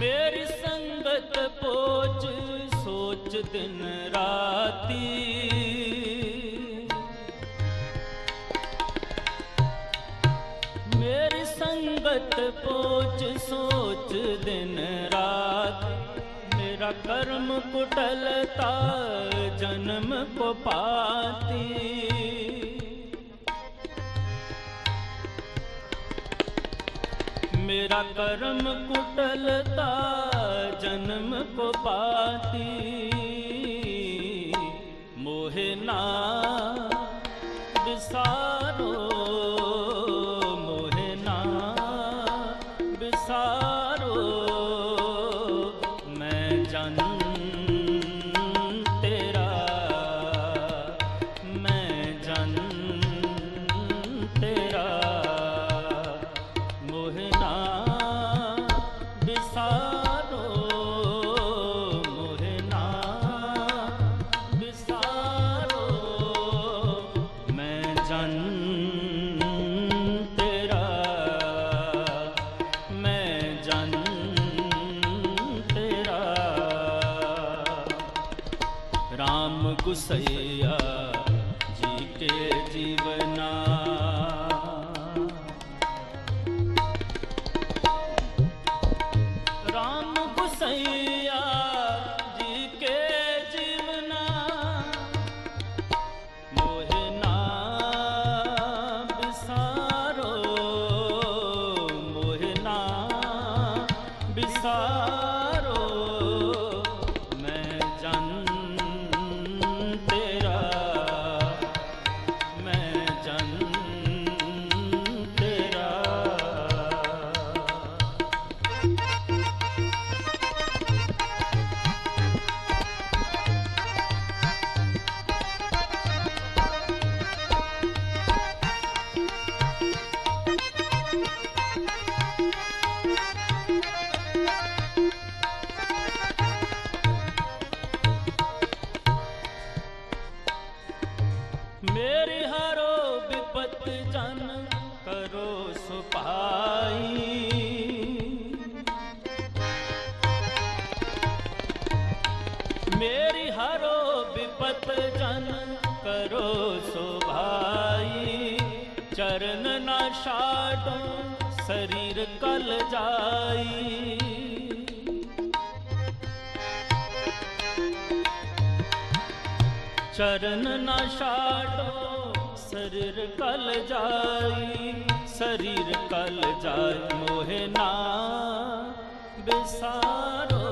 ਮੇਰੀ ਸੰਗਤ ਪੋਚ ਸੋਚ ਦਿਨ ਰਾਤੀ। ਮੇਰੀ ਸੰਗਤ ਪੋਚ ਸੋਚ ਦਿਨ ਰਾਤ। ਮੇਰਾ ਕਰਮ ਕੁਟਲਤਾ ਜਨਮ ਕੋ ਪਾਤੀ। ਮੇਰਾ ਕਰਮ ਕੁਟਲਤਾ ਜਨਮ ਕੋ ਪਾਤੀ। ਸਈਆ ਜੀ ਕੇ ਜੀਵਨਾ ਮੇਰੀ ਹਰੋ ਵਿਪਤ ਜਨ ਕਰੋ ਸੁਭਾਈ ਮੇਰੀ ਹਰੋ ਵਿਪਤ ਜਨ ਕਰੋ ਸੁਭਾਈ ਚਰਨ ਨਾ ਛਾਡੋ ਕਲ ਜਾਈ। ਚਰਨ ਨਾ ਛਾਡੋ ਸਰੀਰ ਕਲ ਜਾਈ ਸਰੀਰ ਕਲ ਜਾਈ ਮੋਹਿ ਨਾ ਵਿਸਾਰੋ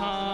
time.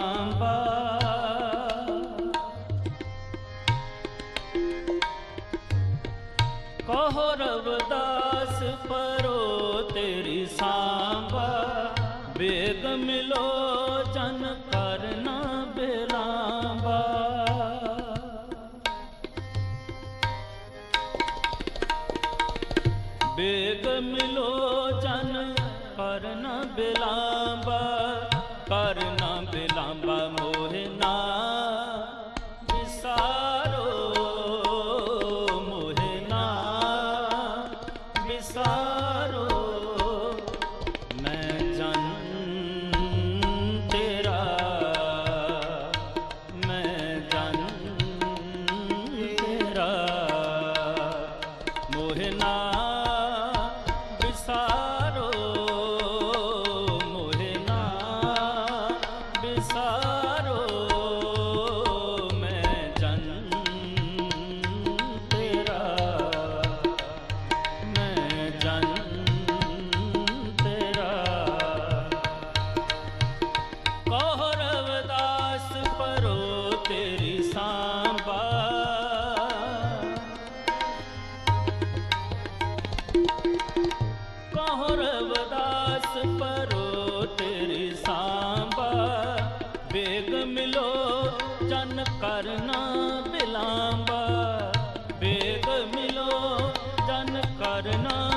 ਰਵਦਾਸ ਪਰੋ ਤੇਰੀ ਮਿਲੋ ਜਨ ਕਰਨਾ ਬਿਲਾਂਬਾ। ਮਿਲੋ ਜਨ ਕਰਨਾ